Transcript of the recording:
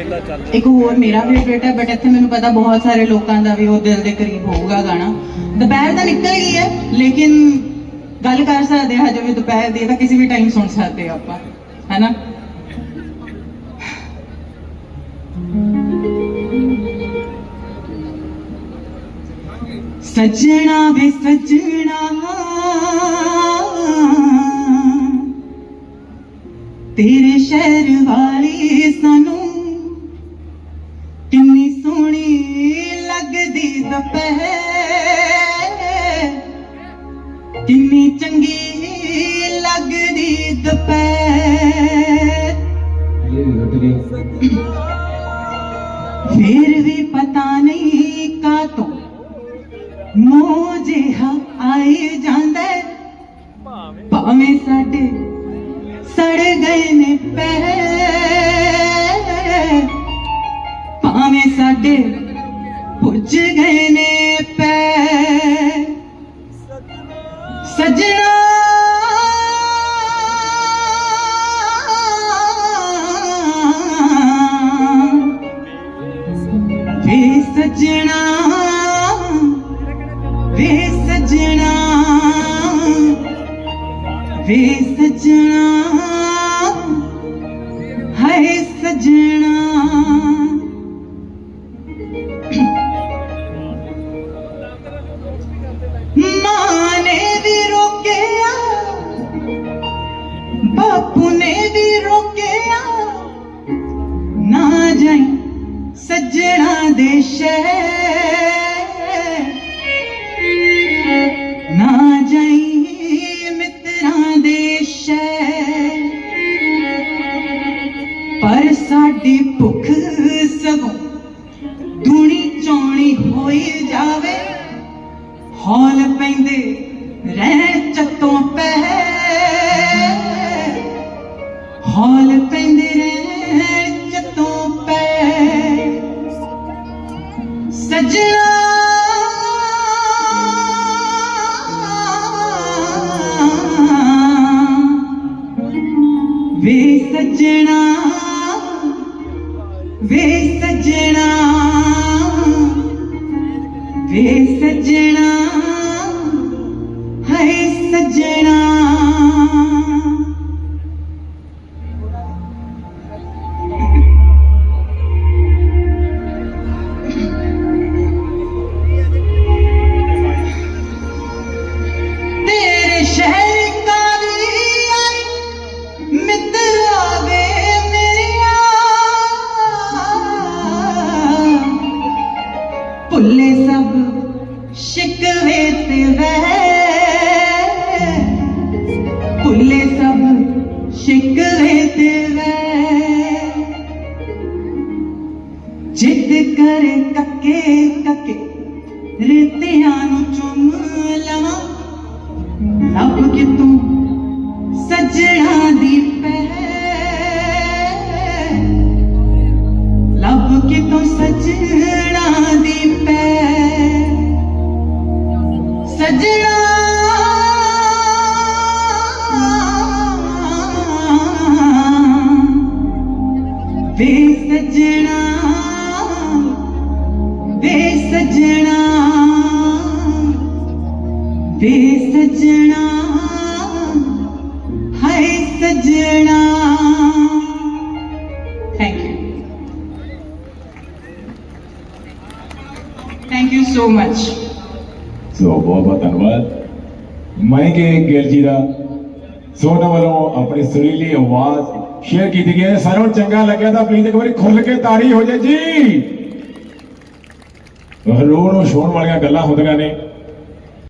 ਮੇਲਾ ਚੱਲ ਰਿਹਾ। ਇੱਕ ਹੋਰ ਮੇਰਾ ਫੇਵਰੇਟ ਹੈ ਬਟ ਇੱਥੇ ਮੈਨੂੰ ਪਤਾ ਬਹੁਤ ਸਾਰੇ ਲੋਕਾਂ ਦਾ ਵੀ ਉਹ ਦਿਲ ਦੇ ਕਰੀਬ ਹੋਊਗਾ ਗਾਣਾ। ਦੁਪਹਿਰ ਤਾਂ ਨਿਕਲ ਗਈ ਹੈ, ਲੇਕਿਨ ਗੱਲ ਕਰ ਸਕਦੇ ਹਾਂ, ਹਜੇ ਵੀ ਦੁਪਹਿਰ ਦੀ ਤਾਂ ਕਿਸੇ ਵੀ ਟਾਈਮ ਸੁਣ ਸਕਦੇ ਹਾਂ ਆਪਾਂ, ਹੈਨਾ? ਸੱਜਣਾ ਵੇ ਸੱਜਣਾ, ਤੇਰੇ ਸ਼ਹਿਰ ਵਾਲੀ ਸਾਨੂੰ न पहे किन्नी चंगी दोपहर। फिर भी पता नहीं का तो मोजे हाँ आए जांदा। भावे। साडे सड़ गए ने पहले ਵੇ ਸਜਣਾ ਹਾਏ ਸਜਣਾ। ਮਾਂ ਨੇ ਵੀ ਰੋਕਿਆ, ਬਾਪੂ ਨੇ ਵੀ ਰੋਕਿਆ। ਨਾ ਜਾਈ ਸੱਜਣਾ ਦੇ ਸ਼ਹਿਰ ਪਰ ਭੁੱਖ ਸਗੋਂ ਦੂਣੀ ਚੌਣੀ ਹੋਈ ਜਾਵੇ। ਹੌਲ ਪੈਂਦੇ ਰਹਿ ਚੱਤੋਂ ਪੈ। ਹੌਲ ਪੈਂਦੇ ਰਹਿਣ ਚੱਤੋਂ ਪੈ। ਸਜਣਾ ਵੇ ਸਜਣਾ ਵੇ ਸਜਣਾ ਵੇ ਸਜਣਾ ਹਾਏ ਸਜਣਾ। भूले सब शिकवे तेरे जिद कर कके कके रितिया चुम लवा लब के तू ਵੇ ਸੱਜਣਾ ਵੇ ਸੱਜਣਾ ਵੇ ਸਜਣਾ ਹਾਏ ਸਜਣਾ thank you thank you so much so ਬਹੁਤ ਬਹੁਤ ਧੰਨਵਾਦ ਮੈਂ ਕਿ ਗਿੱਲ ਜੀ ਦਾ ਸੋਨਾ ਵੱਲੋਂ ਆਪਣੀ ਸੁਰੀਲੀ ਆਵਾਜ਼ ਸ਼ੇਅਰ ਕੀਤੀ ਗਈ ਹੈ। ਸਾਰਿਆਂ ਨੂੰ ਚੰਗਾ ਲੱਗਿਆ ਤਾਂ ਪਲੀਜ਼ ਇੱਕ ਵਾਰੀ ਖੁੱਲ ਕੇ ਤਾੜੀ ਹੋ ਜਾਏ ਜੀ। ਰੋਣ ਨੂੰ ਛੋਣ ਵਾਲੀਆਂ ਗੱਲਾਂ ਹੁੰਦੀਆਂ ਨੇ।